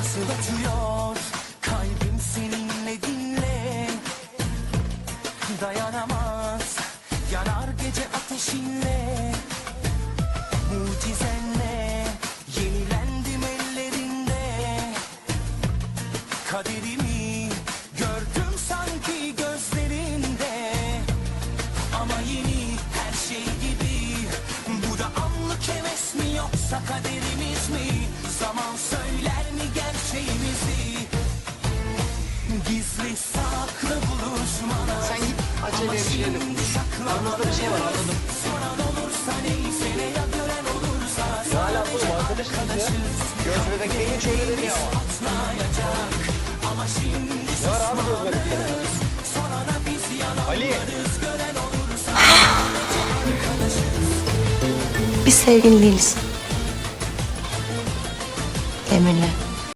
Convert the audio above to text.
Nasıl atıyor? Kalbim seninle dinle. Dayanamaz yanar gece ateşinle. Mucizenle yenilendim ellerinde. Kaderimi gördüm sanki gözlerinde. Ama yeni her şey gibi. Bu da anlık heves mi yoksa kaderimiz mi Gizli saklı buluşmalar Sen git şeyle konuş. Aramızda bir şey var anladım. Soran olursa neyse ne ya gören olursa Hala oğlum arkadaşız ya. Gözbebekte hiç öyle demiyor ama. Atlayacak Ama şimdi Ne var abi gözbebekte? sorana biz yanarız Ali. Gören olursa Biz sevgili değiliz. Emir'le.